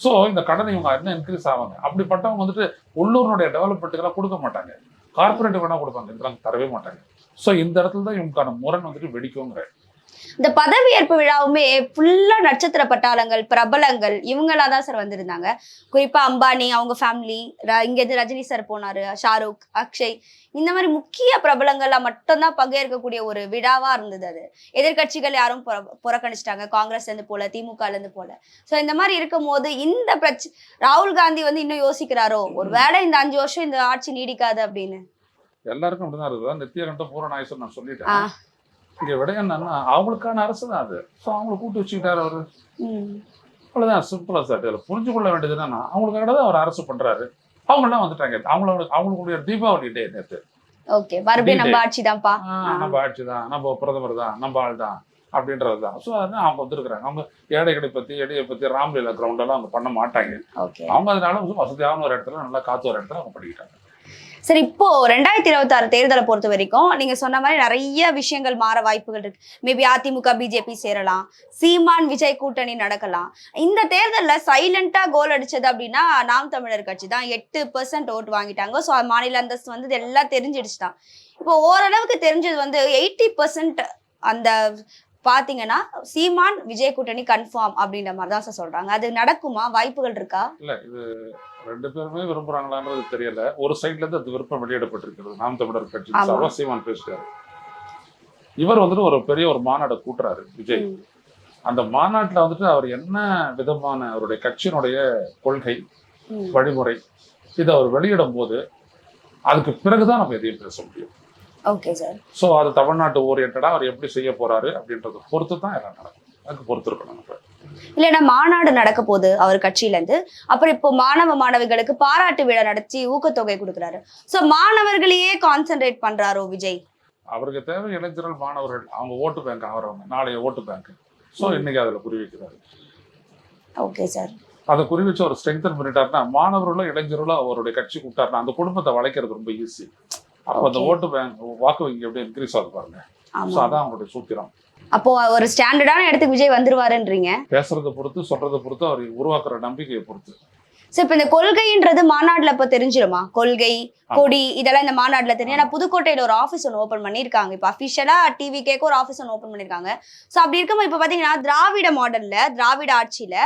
ஸோ இந்த கடன் இவங்க இன்னும் இன்க்ரீஸ் ஆவாங்க. அப்படிப்பட்டவங்க வந்துட்டு உள்ளூரினுடைய டெவலப்மெண்ட்டுக்கெல்லாம் கொடுக்க மாட்டாங்க. கார்பரேட் வேணா கொடுப்பாங்க. இதெல்லாம் தரவே மாட்டாங்க. ஸோ இந்த இடத்துல தான் இவங்களுக்கான முரண் வந்துட்டு வெடிக்குங்கிற இந்த பதவியேற்பு விழாவுமே ஃபுல்லா நட்சத்திர பட்டாளங்கள் பிரபலங்கள் இவங்களா தான் சார் வந்திருந்தாங்க. குறிப்பா அம்பானி அவங்க ஃபேமிலி இங்க இருந்து ரஜினி சார் போனாரு ஷாருக் அக்ஷய். இந்த மாதிரி முக்கிய பிரபலங்களா மட்டும்தான் பங்கேற்கக்கூடிய ஒரு விழாவா இருந்தது அது. எதிர்க்கட்சிகள் யாரும் புற- புறக்கணிச்சிட்டாங்க. காங்கிரஸ் இருந்து போல திமுக இருந்து போல. சோ இந்த மாதிரி இருக்கும் போது இந்த பிரச்ச ராகுல் காந்தி வந்து இன்னும் யோசிக்கிறாரோ? ஒருவேளை இந்த அஞ்சு வருஷம் இந்த ஆட்சி நீடிக்காது அப்படின்னு. எல்லாருக்கும் அப்படிதான் இருக்குது நித்தியகண்ட பூரணாயசன் நான் சொல்லிட்டேன். இங்க விட என்னன்னா அவங்களுக்கான அரசு தான் அது. ஸோ அவங்கள கூட்டு வச்சுக்கிட்டாரு அவரு. ம். அவ்வளவுதான் சிம்பிளா சார் இதில் புரிஞ்சு கொள்ள வேண்டியது என்னன்னா அவங்களுக்காக தான் அவர் அரசு பண்றாரு. அவங்களாம் வந்துட்டாங்க அவங்களோட அவங்களுடைய தீபாவளி டே நேற்று ஓகே மறுபடியும் நம்ம ஆட்சி தான்ப்பா நம்ம ஆட்சி தான் நம்ம பிரதமர் தான். நம்ம ஆள் தான். அப்படின்றது தான். ஸோ அதான் அவங்க வந்திருக்கிறாங்க. அவங்க ஏழைகளை பத்தி எடையை பத்தி ராம்லீலா கிரவுண்ட் எல்லாம் அவங்க பண்ண மாட்டாங்க. அவங்க அதனால வசதியான ஒரு இடத்துல நல்லா காத்து ஒரு இடத்துல அவங்க படிக்கிட்டாங்க. சரி இப்போ ரெண்டாயிரத்தி இருபத்தி ஆறு தேர்தலை பொறுத்த வரைக்கும் நீங்க சொன்ன மாதிரி நிறைய விஷயங்கள் மாற வாய்ப்புகள் இருக்கு. மேபி அதிமுக பிஜேபி சேரலாம். சீமான் விஜய் கூட்டணி நடக்கலாம். இந்த தேர்தல்ல சைலண்டா கோல் அடிச்சது அப்படின்னா நாம் தமிழர் கட்சி தான். எட்டு பெர்சன்ட் ஓட்டு வாங்கிட்டாங்க. ஸோ மாநில அந்தஸ்து வந்து எல்லாம் தெரிஞ்சிடுச்சு தான் இப்போ ஓரளவுக்கு தெரிஞ்சது வந்து எயிட்டி பெர்சன்ட் அந்த பாத்தீங்கன்னா சீமான் விஜய் கூட்டணி கன்ஃபார்ம் அப்படின்ற மாதிரி தான் சார் சொல்றாங்க. அது நடக்குமா? வாய்ப்புகள் இருக்கா? இல்ல இது ரெண்டு பேருமே விரும்புறாங்களான்றது தெரியல. ஒரு சைட்ல இருந்து அது விருப்பம் வெளியிடப்பட்டிருக்கிறது. நாம் தமிழர் கட்சி ஆமா. சார்பா சீமான் பேசுறாரு. இவர் வந்துட்டு ஒரு பெரிய ஒரு மாநாடை கூட்டுறாரு விஜய். அந்த மாநாட்டுல வந்துட்டு அவர் என்ன விதமான அவருடைய கட்சியினுடைய கொள்கை. வழிமுறை இதை அவர் வெளியிடும் போது அதுக்கு பிறகுதான் நம்ம எதையும் பேச முடியும். ஓகே சார் ஸோ அது தமிழ்நாட்டு ஓரியன்டா அவர் எப்படி செய்ய போறாரு அப்படின்றத பொறுத்து தான் எல்லாம் நடக்கும். அதுக்கு பொறுத்து இருக்கணும் நம்ம. இல்லைன்னா மாநாடு நடக்க போகுது அவர் கட்சியில இருந்து அப்புறம் இப்போ மாணவ மாணவிகளுக்கு பாராட்டு விழா நடத்தி ஊக்கத்தொகை கொடுக்குறாரு. சோ மாணவர்களையே கான்சென்ட்ரேட் பண்றாரோ விஜய்? அவருக்கு தேவை இளைஞர்கள் மாணவர்கள். அவங்க ஓட்டு பேங்க் ஆகிறவங்க நாளைய ஓட்டு பேங்க் ஸோ இன்னைக்கு அதில் குறி வைக்கிறாரு ஓகே சார் அதை குறி வச்சு அவர் ஸ்ட்ரெங்தன் பண்ணிட்டாருன்னா மாணவர்களும் இளைஞர்களும் அவருடைய கட்சி கூப்பிட்டாருன்னா அந்த குடும்பத்தை வளைக்கிறது ரொம்ப ஈஸி அப்போ அந்த. ஓட்டு பேங்க் வாக்கு வங்கி எப்படி இன்க்ரீஸ் ஆகுது பாருங்க. ஸோ அதான் அவங்களுடைய சூத்திரம். அப்போ ஒரு ஸ்டாண்டர்டான இடத்துக்கு விஜய் வந்துருவாருன்றீங்க. பேசுறதை பொறுத்து சொல்றதை பொறுத்து அவர் உருவாக்குற நம்பிக்கையை பொறுத்து. சோ இப்போ இந்த கொள்கைன்றது மாநாடுல இப்ப தெரிஞ்சிருமா? கொள்கை கொடி இதெல்லாம் இந்த மாநாடுல தெரியும். ஏன்னா புதுக்கோட்டையில ஒரு ஆஃபீஸ் ஒன்று ஓப்பன் பண்ணியிருக்காங்க. இப்போ அஃபிஷியலா டிவி கேக்கு ஒரு ஆஃபீஸ் ஒன்று ஓப்பன் பண்ணியிருக்காங்க. ஸோ அப்படி இருக்கும்போது இப்போ பார்த்தீங்கன்னா திராவிட மாடல்ல திராவிட ஆட்சியில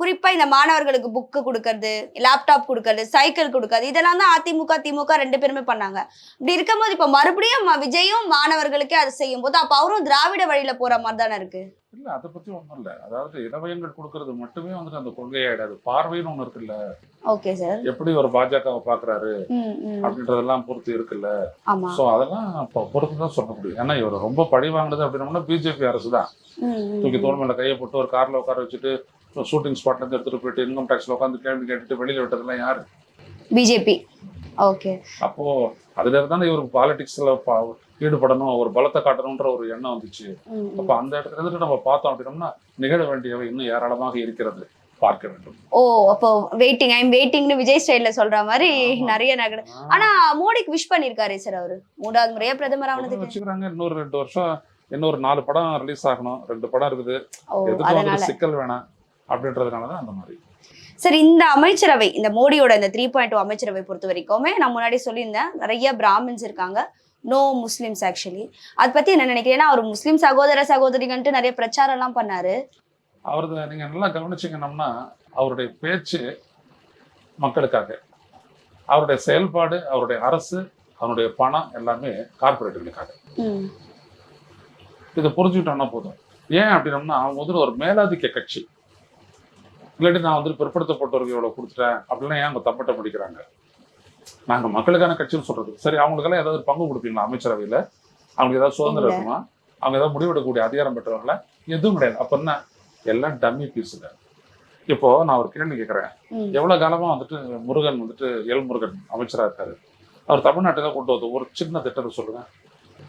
குறிப்பா இந்த மாணவர்களுக்கு புக்கு கொடுக்கறது லேப்டாப் கொடுக்கறது சைக்கிள் கொடுக்கறது இதெல்லாம் தான் அதிமுக திமுக ரெண்டு பேருமே பண்ணாங்க. இப்படி இருக்கும்போது இப்போ மறுபடியும் விஜயும் மாணவர்களுக்கே அதை செய்யும் போது அப்போ அவரும் திராவிட வழியில போற மாதிரி தானே இருக்கு? இல்ல அதை பத்தி ஒண்ணும் இல்ல. அதாவது இளவயங்கள் கொடுக்கறது மட்டுமே வந்துட்டு அந்த கொள்கையாயிடாது. பார்வைன்னு ஒண்ணு இருக்குல்ல. Okay sir. எப்படி ஒரு பாஜகவை பாக்குறாரு அப்படின்றதெல்லாம் பொறுத்து இருக்குல்ல. சோ அதெல்லாம் பொறுத்து தான் சொல்ல முடியும். ஏன்னா இவர் ரொம்ப பழி வாங்குனது அப்படின்னோம்னா பிஜேபி அரசு தான் தூக்கி. தோல் மேல கையை போட்டு ஒரு கார்ல உட்கார வச்சுட்டு ஷூட்டிங் ஸ்பாட்ல இருந்து எடுத்துட்டு போயிட்டு இன்கம் டேக்ஸ்ல உட்காந்து கேள்வி கேட்டுட்டு வெளியில விட்டதெல்லாம் யாரு? பிஜேபி ஓகே அப்போ அதுல இருந்தானே இவருக்கு பாலிடிக்ஸ்ல ஈடுபடணும் ஒரு பலத்தை காட்டணும்ன்ற ஒரு எண்ணம் வந்துச்சு. அப்ப அந்த இடத்துல இருந்துட்டு நம்ம பார்த்தோம் அப்படின்னோம்னா நிகழ வேண்டியவை இன்னும் ஏராளமாக இருக்கிறது. பார்க்க வேண்டும். ஓ அப்போ வெயிட்டிங் ஐம் வெயிட்டிங்னு விஜய் ஸ்டைல்ல சொல்ற மாதிரி. நிறைய நகர ஆனா மோடிக்கு விஷ் பண்ணிருக்காரு சார் அவரு. மூன்றாவது முறையா பிரதமர் ஆனதுக்கு. வச்சுக்கிறாங்க இன்னொரு ரெண்டு வருஷம் இன்னொரு நாலு படம் ரிலீஸ் ஆகணும் ரெண்டு படம் இருக்குது. எதுக்கும் சிக்கல் வேணாம். அப்படின்றதுனால தான் அந்த மாதிரி. சரி இந்த அமைச்சரவை இந்த மோடியோட இந்த த்ரீ பாயிண்ட் அமைச்சரவை பொறுத்த வரைக்குமே நான் முன்னாடி சொல்லியிருந்தேன் நிறைய பிராமின்ஸ் இருக்காங்க. நோ முஸ்லிம்ஸ் ஆக்சுவலி அதை பத்தி என்ன நினைக்கிறேன்னா அவர் முஸ்லிம் சகோதர சகோதரிகன்ட்டு நிறைய பிரச்சாரம் எல்லாம் பண்ணாரு. அவரது நீங்க நல்லா கவனிச்சீங்கன்னா அவருடைய பேச்சு மக்களுக்காக. அவருடைய செயல்பாடு அவருடைய அரசு அவருடைய பணம் எல்லாமே கார்பரேட்டுகளுக்காக இதை புரிஞ்சுக்கிட்டோம்னா போதும். ஏன் அப்படின்னம்னா அவங்க வந்து ஒரு மேலாதிக்க கட்சி. இல்லாட்டி நான் வந்து பிற்படுத்தப்பட்டவருக்கு இவ்வளவு கொடுத்துட்டேன். அப்படிலாம் ஏன் அவங்க தப்பட்ட முடிக்கிறாங்க? நாங்க மக்களுக்கான கட்சின்னு சொல்றது. சரி அவங்களுக்கெல்லாம் ஏதாவது ஒரு பங்கு கொடுப்பீங்களா அமைச்சரவையில? அவங்களுக்கு ஏதாவது சுதந்திரம். இருக்குமா? அவங்க ஏதாவது முடிவெடுக்கக்கூடிய அதிகாரம் பெற்றவங்கள எதுவும் கிடையாது. அப்ப என்ன? எல்லாம் டம்மி பீஸுங்க இப்போ நான் ஒரு கேள்வி கேட்கறேன். எவ்வளவு காலமா வந்துட்டு முருகன் வந்துட்டு எல் முருகன் அமைச்சரா இருக்காரு? அவர் தமிழ்நாட்டுக்கு கொண்டு வந்து ஒரு சின்ன திட்டத்தை சொல்லுங்க.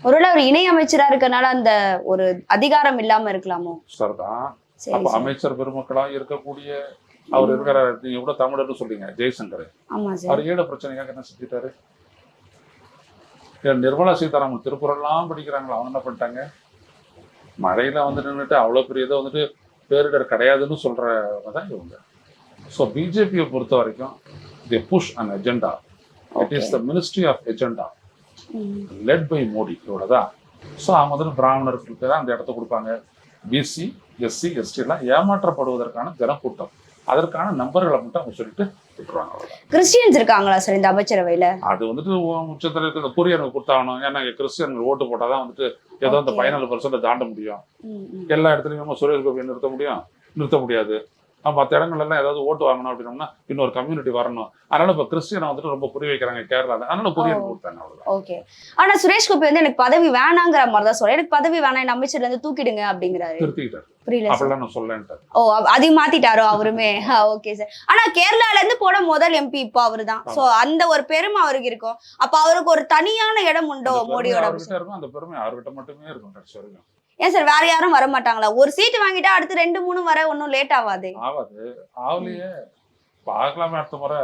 ஒருவேளை அவர் இணை அமைச்சரா இருக்கனால அந்த ஒரு அதிகாரம் இல்லாம இருக்கலாமோ? சார் தான் சரி அப்ப சார். அமைச்சர் பெருமக்களா இருக்கக்கூடிய அவர் இருக்கிற நீங்க கூட தமிழர்னு சொல்றீங்க ஜெய்சங்கர். அவர் ஈழ பிரச்சனைக்காக என்ன செஞ்சுட்டாரு? நிர்மலா சீதாராமன் திருக்குறள்லாம் படிக்கிறாங்களா? அவங்க என்ன பண்ணிட்டாங்க? மழையில வந்து நின்றுட்டு அவ்வளவு பெரிய இதை வந்துட்டு பேரிடர் கிடையாதுன்னு சொல்றவங்க தான் இவங்க. ஸோ பிஜேபியை பொறுத்த வரைக்கும் the push and agenda it is the ministry of agenda. Let by Modi இவ்வளோதான் ஸோ அவங்க வந்துட்டு பிராமணர்களுக்கு தான் அந்த இடத்த கொடுப்பாங்க. பிசி எஸ்சி எஸ்டி எல்லாம் ஏமாற்றப்படுவதற்கான ஜனக்கூட்டம் அதற்கான நம்பர்களை மட்டும் அவங்க சொல்லிட்டு விட்டுருவாங்க. கிறிஸ்டியன்ஸ் இருக்காங்களா சார் இந்த அமைச்சரவையில அது வந்துட்டு உச்சத்துல இருக்கிற கொரியனுக்கு கொடுத்தாகணும் ஏன்னா கிறிஸ்டியன்கள் ஓட்டு போட்டாதான் வந்துட்டு ஏதோ அந்த. பதினாலு பர்சன்ட் தாண்ட முடியும். எல்லா இடத்துலயும் நம்ம சுரேஷ் கோபியை நிறுத்த முடியும் நிறுத்த முடியாது மற்ற இடங்கள்ல எல்லாம் ஏதாவது ஓட்டு வாங்கணும் அப்படின்னோம்னா இன்னொரு கம்யூனிட்டி வரணும். அதனால இப்ப கிறிஸ்டியனை வந்துட்டு ரொம்ப புரி வைக்கிறாங்க கேரளால. அதனால கொரியன். கொடுத்தாங்க ஓகே. ஆனா சுரேஷ் கோபி வந்து எனக்கு பதவி வேணாங்கிற மாதிரி தான் சொல்றேன் எனக்கு பதவி வேணாம் இந்த அமைச்சர்ல இருந்து தூக்கிடுங்க அப்படிங்கிறாரு. திருத்திக்கிட்டாரு. ஓ அதையும் மாத்திட்டாரோ அவருமே? Okay sir. ஆனா கேரளால இருந்து போன முதல் எம்பி இப்போ அவர்தான். சோ அந்த ஒரு பெருமை அவருக்கு இருக்கும். அப்ப அவருக்கு ஒரு தனியான இடம் உண்டோ மோடியோட அந்த பெருமை அவர்கிட்ட மட்டுமே இருக்கும் ஏன் சார் வேற யாரும் வர மாட்டாங்களா ஒரு சீட் வாங்கிட்டா அடுத்து ரெண்டு மூணு வர ஒன்னும் லேட் ஆகாது ஆகாது ஆவலையே பார்க்கலாமே அடுத்த முறை.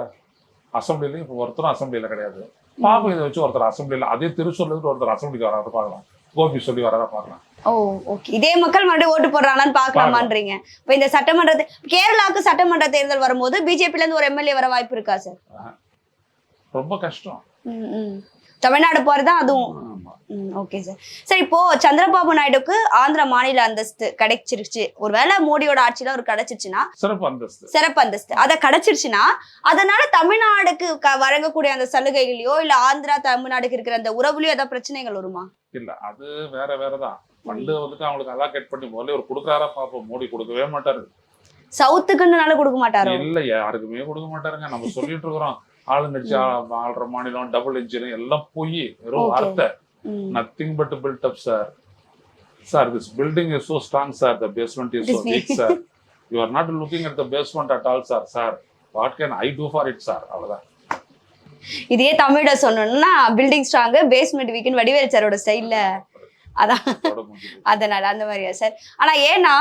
அசம்பிளிலையும் இப்போ ஒருத்தரும் அசம்பிளியில கிடையாது. பாப்போம் இதை வச்சு ஒருத்தர் அசம்பிளில அதே திருச்சூர்ல இருந்து ஒருத்தர் அசம்பிளிக்கு வராத பார்க்கலாம். கோபி சொல்லி வராத பார்க்கலாம். ஓ ஓகே இதே மக்கள் மறுபடியும் ஓட்டு போடுறாங்களான்னு பாக்கலாமான்றீங்க இப்ப இந்த சட்டமன்ற கேரளாவுக்கு சட்டமன்ற தேர்தல் வரும்போது பிஜேபில இருந்து ஒரு எம்எல்ஏ வர வாய்ப்பு இருக்கா சார்? ரொம்ப கஷ்டம். தமிழ்நாடு போறதுதான் அதுவும்? ஓகே சார் சார் இப்போ சந்திரபாபு நாயுடுக்கு ஆந்திர மாநில அந்தஸ்து கிடைச்சிருச்சு. ஒருவேளை மோடியோட ஆட்சியில ஒரு கிடைச்சிருச்சுன்னா? சிறப்பு அந்தஸ்து. சிறப்பு அந்தஸ்து. அதை கிடைச்சிருச்சுன்னா அதனால தமிழ்நாடுக்கு வழங்கக்கூடிய அந்த சலுகைகளையோ இல்ல ஆந்திரா தமிழ்நாடுக்கு இருக்கிற அந்த உறவுலயோ ஏதாவது பிரச்சனைகள் வருமா? இல்ல அது வேற வேறதான் பண்டு வந்துட்டு அவங்களுக்கு அலாகேட் பண்ணி முதல்ல ஒரு கொடுக்குறாரா பாப்போம். மோடி கொடுக்கவே மாட்டாரு. சவுத்துக்குன்றனால கொடுக்க மாட்டாரோ? இல்ல யாருக்குமே கொடுக்க மாட்டாருங்க. நம்ம சொல்லிட்டு இருக்கிறோம். ஆளுங்கட்சி ஆள்ற மாநிலம் டபுள் இன்ஜின் எல்லாம் போய் வெறும். வார்த்தை but built up sir sir this building is so strong sir the basement is so This weak sir you are not looking at the basement at all sir sir what can i do for it sir அவ்வளவுதான் இதையே தமிழ்ல சொன்னோம்னா building strong basement வீக்குன்னு வடிவேல் சாரோட ஸ்டைல்ல அதான். அதனால அந்த மாதிரியா சார். ஆனா ஏன்னா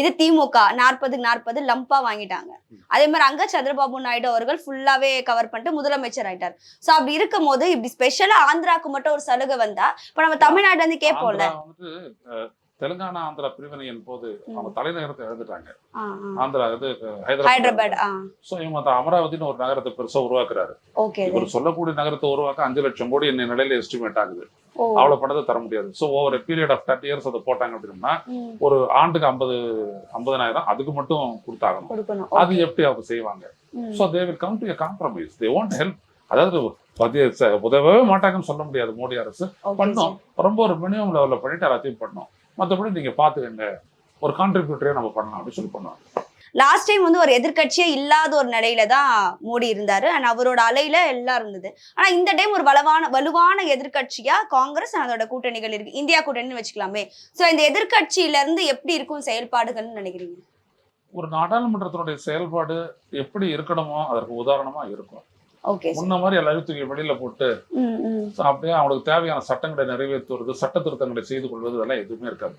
இது திமுக. நாற்பதுக்கு நாற்பது லம்பா வாங்கிட்டாங்க. அதே மாதிரி அங்க சந்திரபாபு நாயுடு அவர்கள் ஃபுல்லாவே கவர் பண்ணிட்டு முதலமைச்சர் ஆயிட்டார். சோ அப்படி இருக்கும் போது இப்படி ஸ்பெஷலா ஆந்திராக்கு மட்டும் ஒரு சலுகை வந்தா இப்ப நம்ம தமிழ்நாட்டுல இருந்து கேட்போம்ல தெலுங்கானா ஆந்திரா பிரிவினையின் போது அவங்க தலைநகரத்தை இழந்துட்டாங்க. ஆந்திரா இது ஹைதராபாத். சோ இவங்க அந்த அமராவதினு ஒரு நகரத்தை பெருசா உருவாக்குறாரு. இவர் சொல்லக்கூடிய நகரத்தை உருவாக்க அஞ்சு லட்சம் கோடி என்ன நிலையில எஸ்டிமேட் ஆகுது. அவ்வளவு பணத்தை தர முடியாது. So over period of thirty years அதை போட்டாங்க அப்படின்னா ஒரு ஆண்டுக்கு ஐம்பது ஐம்பதனாயிரம் அதுக்கு மட்டும் கொடுத்தாகணும். அது எப்படி அவங்க செய்வாங்க? So they will come to compromise they want help அதாவது ச- உதவவே மாட்டாங்கன்னு சொல்ல முடியாது மோடி அரசு. பண்ணோம். ரொம்ப ஒரு மினிமம் லெவலில் பண்ணிட்டு எல்லாத்தையும் பண்ணோம். மற்றபடி நீங்க பாத்துக்கங்க. ஒரு கான்ட்ரிபியூட்டரே நம்ம பண்ணலாம் அப்படின்னு சொல்லி பண்ணுவோம் லாஸ்ட் டைம் வந்து ஒரு எதிர்க்கட்சியே இல்லாத ஒரு நிலையில தான் மோடி இருந்தாரு. அண்ட் அவரோட அலையில எல்லாம் இருந்தது. ஆனா இந்த டைம் ஒரு வலுவான வலுவான எதிர்க்கட்சியா காங்கிரஸ் அதோட கூட்டணிகள் இருக்கு. இந்தியா கூட்டணின்னு வச்சுக்கலாமே. சோ இந்த எதிர்க்கட்சியில இருந்து எப்படி இருக்கும் செயல்பாடுகள்னு நினைக்கிறீங்க? ஒரு நாடாளுமன்றத்தினுடைய செயல்பாடு எப்படி இருக்கணுமோ அதற்கு உதாரணமா இருக்கும். முன்ன மாதிரி எல்லாரும் தூக்கி வெளியில போட்டு அப்படியே அவங்களுக்கு தேவையான சட்டங்களை நிறைவேற்றுவது சட்ட திருத்தங்களை செய்து கொள்வது இதெல்லாம் எதுவுமே இருக்காது.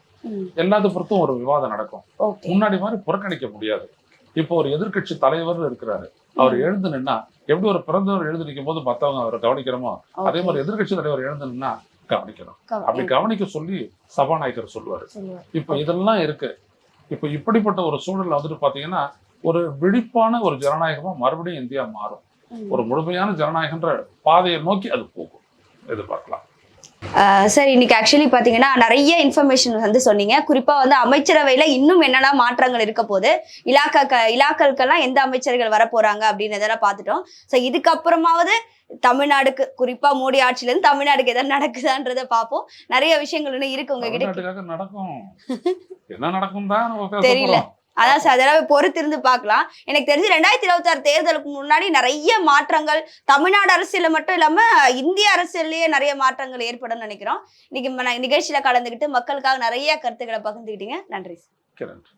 எல்லாத்து பொறுத்தும் ஒரு விவாதம் நடக்கும். முன்னாடி மாதிரி புறக்கணிக்க முடியாது. இப்போ ஒரு எதிர்க்கட்சி தலைவர் இருக்கிறாரு. அவர் எழுந்து நின்னா எப்படி ஒரு பிறந்தவர் எழுந்து நிற்கும் போது மத்தவங்க அவரை கவனிக்கிறோமோ அதே மாதிரி எதிர்க்கட்சி தலைவர் எழுந்து நின்னா கவனிக்கணும். அப்படி கவனிக்க சொல்லி சபாநாயகர் சொல்லுவாரு. இப்போ இதெல்லாம் இருக்கு. இப்போ இப்படிப்பட்ட ஒரு சூழல்ல வந்துட்டு பாத்தீங்கன்னா ஒரு விழிப்பான ஒரு ஜனநாயகமா மறுபடியும் இந்தியா மாறும். ஒரு முழுமையான ஜனநாயகன்ற பாதையை நோக்கி அது போகும். எதிர்பார்க்கலாம். சார் இன்னைக்கு ஆக்சுவலி பாத்தீங்கன்னா நிறைய இன்ஃபர்மேஷன் வந்து சொன்னீங்க. குறிப்பா வந்து அமைச்சரவையில இன்னும் என்னென்ன மாற்றங்கள் இருக்க போது இலாக்கா இலாக்களுக்கெல்லாம் எந்த அமைச்சர்கள் வர போறாங்க அப்படின்றதெல்லாம் பார்த்துட்டோம் ஸோ இதுக்கப்புறமாவது தமிழ்நாடுக்கு குறிப்பா மோடி ஆட்சியில இருந்து தமிழ்நாடுக்கு எதாவது நடக்குதான்றத பார்ப்போம் நிறைய விஷயங்கள் இன்னும் இருக்கு உங்ககிட்ட. நடக்கும். என்ன நடக்கும் தான் தெரியல. அதான் சார் அதெல்லாம் பொறுத்து இருந்து பார்க்கலாம். எனக்கு தெரிஞ்சு ரெண்டாயிரத்தி இருபத்தாறு தேர்தலுக்கு முன்னாடி நிறைய மாற்றங்கள் தமிழ்நாடு அரசியல மட்டும் இல்லாம இந்திய அரசியல்லயே நிறைய மாற்றங்கள் ஏற்படும் நினைக்கிறோம். இன்னைக்கு நான் நிகழ்ச்சியில கலந்துக்கிட்டு மக்களுக்காக நிறைய கருத்துக்களை பகிர்ந்துக்கிட்டீங்க நன்றி சார். நன்றி.